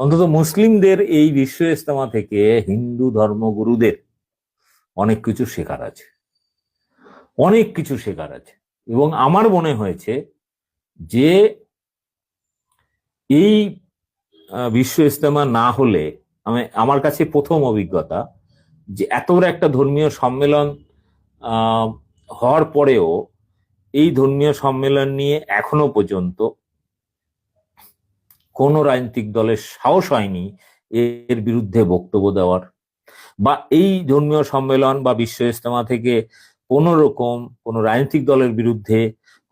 অন্তত মুসলিমদের এই বিশ্ব ইস্তেমা থেকে হিন্দু ধর্মগুরুদের অনেক কিছু শেখার আছে। অনেক কিছু শেখার আছে। এবং আমার মনে হয়েছে যে এই বিশ্ব ইস্তেমা না হলে, আমি, আমার কাছে প্রথম অভিজ্ঞতা যে এত বড় একটা ধর্মীয় সম্মেলন হওয়ার পরেও এই ধর্মীয় সম্মেলন নিয়ে এখনও পর্যন্ত কোন রাজনৈতিক দলের সাহস হয়নি এর বিরুদ্ধে বক্তব্য দেওয়ার। বা এই ধর্মীয় সম্মেলন বা বিশ্ব ইস্তেমা থেকে কোন রকম কোন রাজনৈতিক দলের বিরুদ্ধে,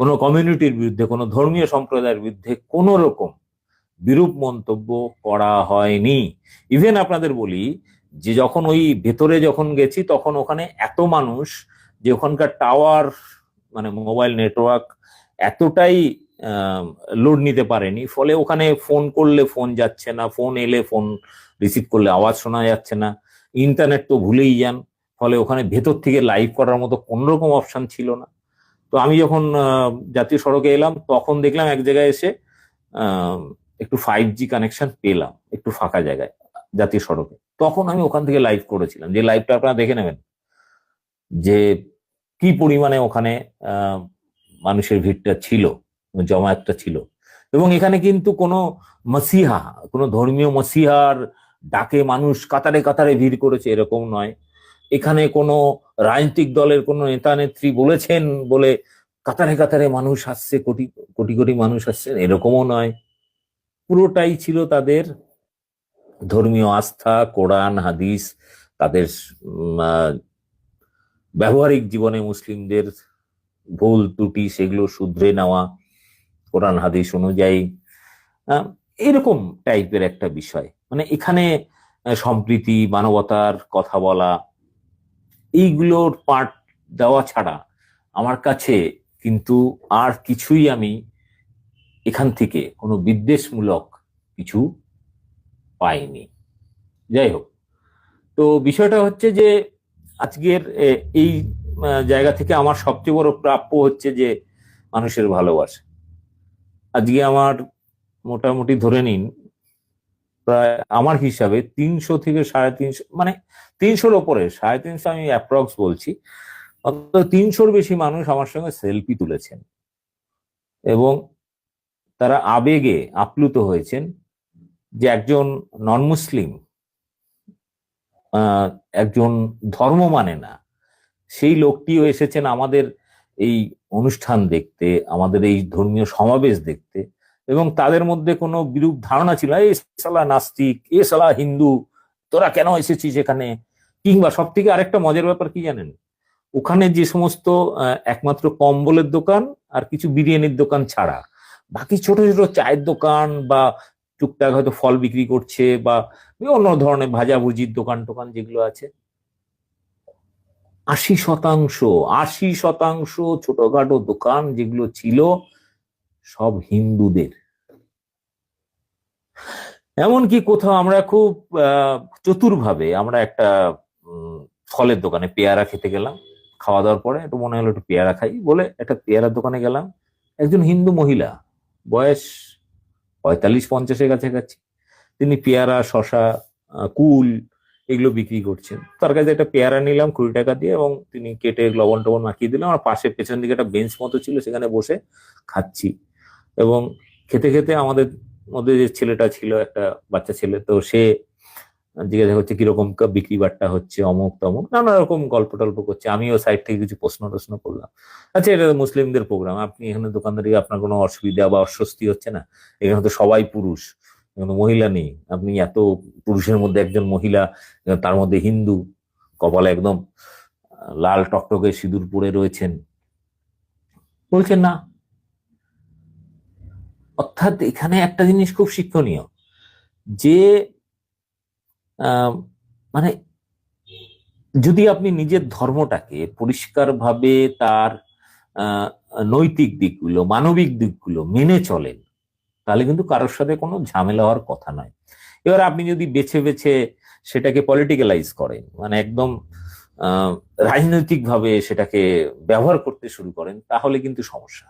কোন কমিউনিটির বিরুদ্ধে, কোন ধর্মীয় সম্প্রদায়ের বিরুদ্ধে কোন রকম বিরূপ মন্তব্য করা হয়নি। ইভেন আপনাদের বলি যে যখন ওই ভেতরে যখন গেছি তখন ওখানে এত মানুষ যে ওখানকার টাওয়ার মানে মোবাইল নেটওয়ার্ক এতটাই লোড নিতে পারেনি। ফলে ওখানে ফোন করলে ফোন যাচ্ছে না ফোন এলে ফোন রিসিভ করলে আওয়াজ শোনা যাচ্ছে না। ইন্টারনেট তো ভুলেই যান, ফলে ওখানে ভেতর থেকে লাইভ করার মতো কোন রকম অপশন ছিল না। তো আমি যখন জাতীয় সড়কে এলাম, তখন দেখলাম এক জায়গায় এসে একটু ফাইভ জি কানেকশন পেলাম, একটু ফাঁকা জায়গায়, জাতীয় সড়কে। তখন আমি ওখান থেকে লাইভ করেছিলাম। যে লাইভটা আপনারা দেখে নেবেন, যে কি পরিমাণে ওখানে মানুষের ভিড়টা ছিল। জমায়েতটা ছিল। এবং এখানে কিন্তু কোনো মসিহা, কোনো ধর্মীয় মসিহার ডাকে মানুষ কাতারে কাতারে ভিড় করেছে এরকম নয়। এখানে কোনো রাজনৈতিক দলের কোনো নেতা নেত্রী বলেছেন বলে কাতারে কাতারে মানুষ আসছে, কোটি কোটি কোটি মানুষ আসছেন, এরকমও নয়। পুরোটাই ছিল তাদের ধর্মীয় আস্থা, কোরআন, হাদিস, তাদের ব্যবহারিক জীবনে মুসলিমদের ভুল ত্রুটি সেগুলো শুধরে নেওয়া। কোরআন, হাদিস অনুযায়ী এরকম টাইপের একটা বিষয়। মানে এখানে সম্প্রীতি, মানবতার কথা বলা, এইগুলোর পার্ট দেওয়া ছাড়া আমার কাছে কিন্তু আর কিছুই আমি এখান থেকে কোনো বিদ্বেষমূলক কিছু পাইনি। যাই হোক, তো বিষয়টা হচ্ছে যে আজকের এই জায়গা থেকে আমার সবচেয়ে বড় প্রাপ্য হচ্ছে যে মানুষের ভালোবাসা। আজকে আমার মোটামুটি ধরে নিন, প্রায় আমার হিসাবে তিনশো থেকে সাড়ে তিনশো মানে তিনশোর ওপরে, সাড়ে তিনশো আমি অ্যাপ্রক্স বলছি। অন্তত তিনশোর বেশি মানুষ আমার সঙ্গে সেলফি তুলেছেন। এবং তারা আবেগে আপ্লুত হয়েছেন যে একজন নন মুসলিম একজন ধর্ম মানে না। সেই লোকটিও এসেছেন আমাদের এই অনুষ্ঠান দেখতে, আমাদের এই ধর্মীয় সমাবেশ দেখতে এবং তাদের মধ্যে কোনো বিরূপ ধারণা ছিল, এই সালা নাস্তিক, এ সালা হিন্দু, তোরা কেন এসেছিস এখানে? কিংবা সব থেকে আরেকটা মজার ব্যাপার কি জানেন? ওখানে যে সমস্ত একমাত্র কম্বলের দোকান আর কিছু বিরিয়ানির দোকান ছাড়া, বাকি ছোট ছোট চায়ের দোকান বা টুকটাক হয়তো ফল বিক্রি করছে বা অন্য ধরনের ভাজাভুজির দোকান টোকান যেগুলো আছে আশি শতাংশ আশি শতাংশ ছোটখাটো দোকান যেগুলো ছিল সব হিন্দুদের। এমনকি কোথাও আমরা খুব চতুরভাবে আমরা একটা ফলের দোকানে পেয়ারা খেতে গেলাম। খাওয়া দাওয়ার পরে একটু মনে হলো একটু পেয়ারা খাই বলে একটা পেয়ারার দোকানে গেলাম। একজন হিন্দু মহিলা, বয়স পঁয়তাল্লিশ পঞ্চাশের কাছাকাছি। তিনি পেয়ারা শশা কুল এগুলো বিক্রি করছেন। তার কাছে একটা পেয়ারা নিলাম কুড়ি টাকা দিয়ে এবং তিনি কেটে লবণ টবণ মাখিয়ে দিলাম আমার পাশে পেছন দিকে একটা বেঞ্চ মতো ছিল, সেখানে বসে খাচ্ছি। এবং খেতে খেতে আমাদের মধ্যে যে ছেলেটা ছিল, একটা বাচ্চা ছেলে, তো সে জিজ্ঞাসা করছে, কীরকম বিক্রি বাট্টা হচ্ছে, অমুক তমুক? নানা রকম গল্প টল্প করছে। আমিও সাইড থেকে কিছু প্রশ্ন টশ্ন করলাম। আচ্ছা এটা মুসলিমদের প্রোগ্রাম আপনি এখানে দোকানদারি আপনার কোনো অসুবিধা বা অস্বস্তি হচ্ছে না? এখানে তো সবাই পুরুষ। মহিলা নেই। আপনি এত পুরুষের মধ্যে একজন মহিলা, তার মধ্যে হিন্দু, কপালে একদম লাল টকটকে সিঁদুর পরে রয়েছেন। বলছেন না। অর্থাৎ এখানে একটা জিনিস খুব শিক্ষণীয়, যে মানে যদি আপনি নিজের ধর্মটাকে পরিষ্কারভাবে তার নৈতিক দিকগুলো, মানবিক দিকগুলো মেনে চলেন তাহলে কিন্তু কারোর সাথে কোনো ঝামেলা হওয়ার কথা নয়। এবার আপনি যদি বেছে বেছে সেটাকে পলিটিক্যালাইজ করেন মানে একদম রাজনৈতিকভাবে সেটাকে ব্যবহার করতে শুরু করেন, তাহলে কিন্তু সমস্যা।